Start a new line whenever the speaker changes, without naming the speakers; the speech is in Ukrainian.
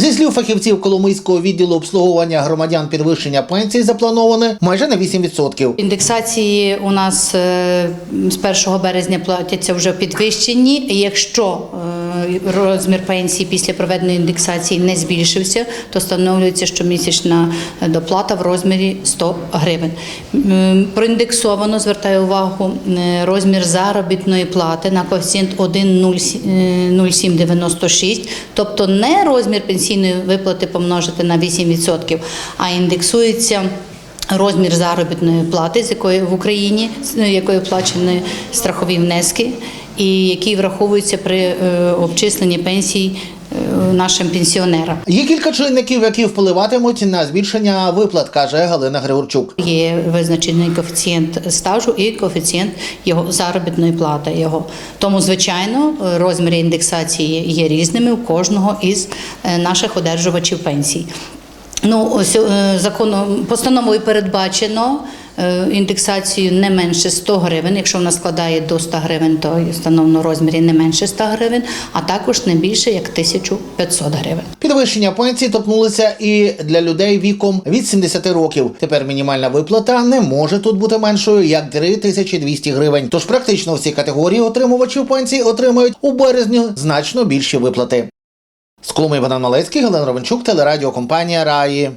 Зі слів фахівців Коломийського відділу обслуговування громадян підвищення пенсій заплановане майже на 8%.
Індексації у нас е, з 1 березня платяться вже підвищені. Якщо е, розмір пенсії після проведеної індексації не збільшився, то встановлюється щомісячна доплата в розмірі 100 гривень. Проіндексовано звертаю увагу е, розмір заробітної плати на коефіцієнт 1,0796, тобто не розмір пенсійної виплати помножити на 8%, а індексується. Розмір заробітної плати, з якої в Україні з якої оплачені страхові внески, і який враховується при е, обчисленні пенсій е, нашим пенсіонерам.
Є кілька чинників, які впливатимуть на збільшення виплат, каже Галина Григорчук.
Є визначений коефіцієнт стажу і коефіцієнт його заробітної плати. Його тому, звичайно, розміри індексації є різними у кожного із е, наших одержувачів пенсій. Ну, ось е, законом постановою передбачено е, індексацію не менше 100 гривень. Якщо вона складає до 100 гривень, то встановлено розмірі не менше 100 гривень, а також не більше як 1500 гривень.
Підвищення пенсій торкнулися і для людей віком від 70 років. Тепер мінімальна виплата не може тут бути меншою як 3200 гривень. Тож практично всі категорії отримувачів пенсій отримають у березні значно більші виплати. З Коломи Богдан Малецький, Галина Ровенчук, телерадіокомпанія Раї.